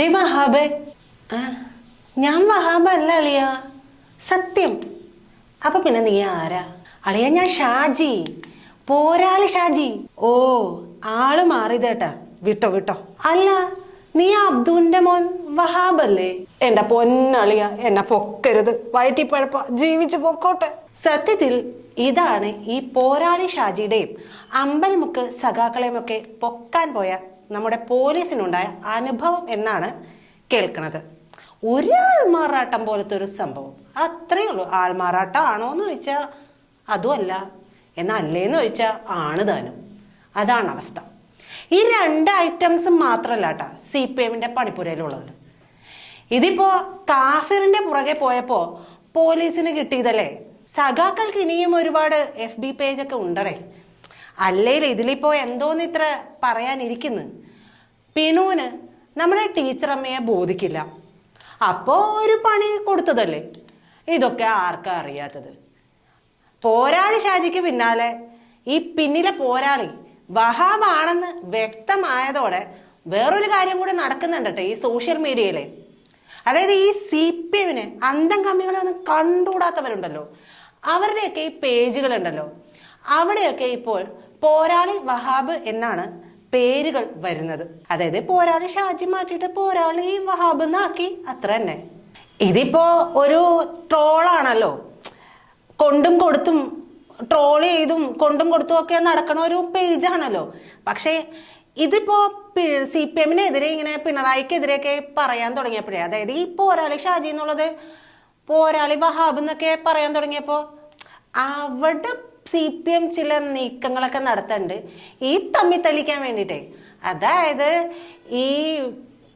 Day Wahab. ഞാൻ വഹാബ് അല്ല അളിയ. സത്യം. അപ്പൊ പിന്നെ നീ ആരാ? അളിയ ഞാൻ ഷാജി. പോരാളി ഷാജി. ഓ ആൾ മാറിയതേട്ടാ. വിട്ടോ വിട്ടോ. അല്ല നീ അബ്ദുവിന്റെ മോൻ വഹാബല്ലേ? എന്റെ പൊന്നളിയ എന്നെ പൊക്കരുത്. വയറ്റിപ്പഴപ്പ ജീവിച്ചു പൊക്കോട്ടെ. സത്യത്തിൽ ഇതാണ് ഈ പോരാളി ഷാജിയുടെയും അമ്പലമുക്ക് സഖാക്കളെയും ഒക്കെ പൊക്കാൻ പോയ നമ്മുടെ പോലീസിനുണ്ടായ അനുഭവം എന്നാണ് കേൾക്കുന്നത്. ഒരു ആൾമാറാട്ടം പോലത്തെ ഒരു സംഭവം. അത്രയേ ഉള്ളൂ. ആൾമാറാട്ടം ആണോ എന്ന് ചോദിച്ചാൽ അതുമല്ല. എന്നല്ലേന്ന് ചോദിച്ചാൽ ആണ് താനും. അതാണ് അവസ്ഥ. ഈ രണ്ട് ഐറ്റംസ് മാത്രമല്ല കേട്ടാ സി പി എമ്മിന്റെ പണിപ്പുരയിലുള്ളത്. ഇതിപ്പോൾ കാഫിറിന്റെ പുറകെ പോയപ്പോൾ പോലീസിന് കിട്ടിയതല്ലേ? സഖാക്കൾക്ക് ഇനിയും ഒരുപാട് എഫ് ബി പേജൊക്കെ ഉണ്ടടേ അല്ലേലും ഇതിലിപ്പോ എന്തോന്ന് ഇത്ര പറയാനിരിക്കുന്നു? പിണുവിന് നമ്മുടെ ടീച്ചറമ്മയെ ബോധിക്കില്ല. അപ്പോ ഒരു പണി കൊടുത്തതല്ലേ? ഇതൊക്കെ ആർക്കാ അറിയാത്തത്? പോരാളി ഷാജിക്ക് പിന്നാലെ ഈ പിന്നിലെ പോരാളി വഹാബാണെന്ന് വ്യക്തമായതോടെ വേറൊരു കാര്യം കൂടെ നടക്കുന്നുണ്ട് ഈ സോഷ്യൽ മീഡിയയിലെ. അതായത് ഈ സി പി എമ്മിന് അന്തം കമ്മികളെ ഒന്നും കണ്ടുകൂടാത്തവരുണ്ടല്ലോ. അവരുടെയൊക്കെ ഈ പേജുകളുണ്ടല്ലോ. അവിടെയൊക്കെ ഇപ്പോൾ പോരാളി വഹാബ് എന്നാണ് പേരുകൾ വരുന്നത്. അതായത് പോരാളി ഷാജി മാറ്റിയിട്ട് പോരാളി വഹാബ് എന്നാക്കി. അത്ര തന്നെ. ഇതിപ്പോ ഒരു ട്രോളാണല്ലോ. കൊണ്ടും കൊടുത്തും ട്രോൾ ചെയ്തും കൊണ്ടും കൊടുത്തും ഒക്കെ നടക്കണ ഒരു പേജാണല്ലോ. പക്ഷേ ഇതിപ്പോ സി പി എമ്മിനെതിരെ ഇങ്ങനെ പിണറായിക്കെതിരെയൊക്കെ പറയാൻ തുടങ്ങിയപ്പോഴേ അതായത് ഈ പോരാളി ഷാജി എന്നുള്ളത് പോരാളി വഹാബ് എന്നൊക്കെ പറയാൻ തുടങ്ങിയപ്പോ അവിടെ സി പി എം ചില നീക്കങ്ങളൊക്കെ നടത്തുന്നുണ്ട് ഈ തമ്മി തല്ലിക്കാൻ വേണ്ടിയിട്ടേ അതായത് ഈ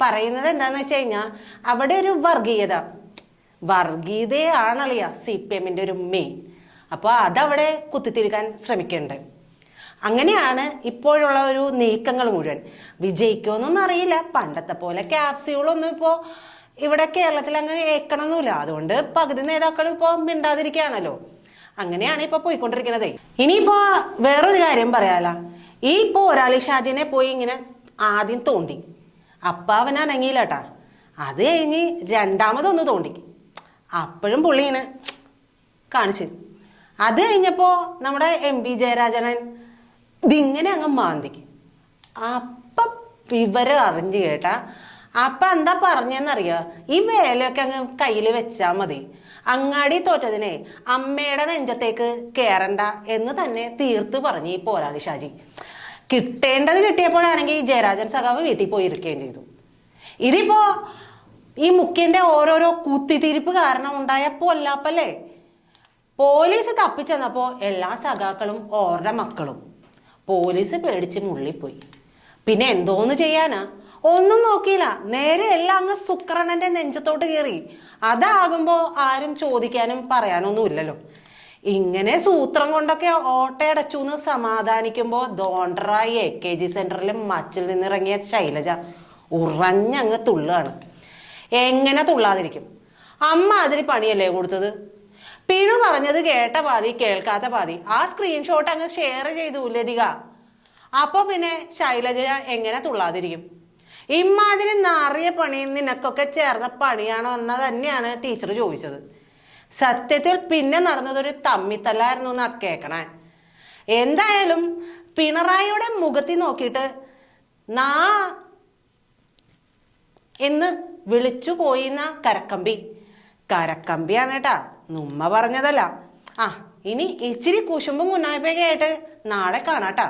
പറയുന്നത് എന്താണെന്ന് വെച്ച് കഴിഞ്ഞാൽ അവിടെ ഒരു വർഗീയത. വർഗീയതയാണല്ലോ സി പി എമ്മിന്റെ ഒരു മെയിൻ അപ്പോൾ അതവിടെ കുത്തിത്തിരിക്കാൻ ശ്രമിക്കുന്നുണ്ട് അങ്ങനെയാണ് ഇപ്പോഴുള്ള ഒരു നീക്കങ്ങൾ മുഴുവൻ. വിജയിക്കുമെന്നൊന്നും അറിയില്ല. പണ്ടത്തെ പോലെ ക്യാപ്സ്യൂളൊന്നും ഇപ്പോൾ ഇവിടെ കേരളത്തിൽ അങ്ങ് ഏക്കണമെന്നില്ല അതുകൊണ്ട് പകുതി നേതാക്കൾ ഇപ്പോൾ മിണ്ടാതിരിക്കുകയാണല്ലോ. അങ്ങനെയാണ് ഇപ്പൊ പോയിക്കൊണ്ടിരിക്കുന്നത്. ഇനിയിപ്പോ വേറൊരു കാര്യം പറയാല. ഈ പോരാളി ഷാജിനെ പോയി ഇങ്ങനെ ആദ്യം തോണ്ടി. അപ്പ അവൻ അനങ്ങിയില്ലട്ടാ. അത് കഴിഞ്ഞ് രണ്ടാമതൊന്ന് തോണ്ടി. അപ്പോഴും പുള്ളി ഇങ്ങനെ കാണിച്ചു. അത് കഴിഞ്ഞപ്പോ നമ്മുടെ എം പി ജയരാജനൻ ഇതിങ്ങനെ അങ്ങ് മാന്തിക്ക് അപ്പ വിവരം അറിഞ്ഞു കേട്ടാ. അപ്പ എന്താ പറഞ്ഞെന്നറിയ? ഈ വേലയൊക്കെ അങ്ങ് കയ്യിൽ വെച്ചാ മതി. അങ്ങാടി തോറ്റതിനെ അമ്മയുടെ നെഞ്ചത്തേക്ക് കേറണ്ട എന്ന് തന്നെ തീർത്ത് പറഞ്ഞു ഈ പോരാളി ഷാജി. കിട്ടേണ്ടത് കിട്ടിയപ്പോഴാണെങ്കിൽ ജയരാജൻ സഖാവ് വീട്ടിൽ പോയി ഇരിക്കുകയും ചെയ്തു. ഇതിപ്പോ ഈ മുഖ്യന്റെ ഓരോരോ കുത്തിത്തിരിപ്പ് കാരണം ഉണ്ടായ പൊല്ലാപ്പല്ലേ? പോലീസ് തപ്പിച്ചെന്നപ്പോ എല്ലാ സഖാക്കളും ഓരുടെ മക്കളും. പോലീസ് പേടിച്ച് മുള്ളിപ്പോയി. പിന്നെ എന്തോന്ന് ചെയ്യാനാ? ഒന്നും നോക്കിയില്ല. നേരെ എല്ലാം അങ്ങ് സുക്രണന്റെ നെഞ്ചത്തോട്ട് കയറി. അതാകുമ്പോ ആരും ചോദിക്കാനും പറയാനൊന്നും ഇല്ലല്ലോ. ഇങ്ങനെ സൂത്രം കൊണ്ടൊക്കെ ഓട്ടയടച്ചു എന്ന് സമാധാനിക്കുമ്പോ ദോണ്ടറായി എ കെ ജി സെന്ററിൽ മച്ചിൽ നിന്നിറങ്ങിയ ശൈലജ ഉറഞ്ഞങ്ങ് തുള്ളുകയാണ്. എങ്ങനെ തുള്ളാതിരിക്കും? അമ്മ അതിന് പണിയല്ലേ കൊടുത്തത്? പിണു പറഞ്ഞത് കേട്ട പാതി കേൾക്കാത്ത പാതി. ആ സ്ക്രീൻഷോട്ട് അങ്ങ് ഷെയർ ചെയ്തു ലതിക അപ്പൊ പിന്നെ ശൈലജ എങ്ങനെ തുള്ളാതിരിക്കും? ഇമ്മാതിരി നാറിയ പണി നിനക്കൊക്കെ ചേർന്ന പണിയാണോ എന്ന് തന്നെയാണ് ടീച്ചർ ചോദിച്ചത്. സത്യത്തിൽ പിന്നെ നടന്നതൊരു തമ്മിത്തല്ലായിരുന്നു എന്ന് കേൾക്കണേ എന്തായാലും പിണറായിയുടെ മുഖത്തിൽ നോക്കിയിട്ട് നാ എന്ന് വിളിച്ചു പോയിന്ന കരക്കമ്പി. കരക്കമ്പിയാണ് കേട്ടാ നുമ്മ പറഞ്ഞതല്ല. ആ ഇനി ഇച്ചിരി കുശുമ്പും മുന്നായ്പയൊക്കെ ആയിട്ട് നാളെ കാണാട്ടാ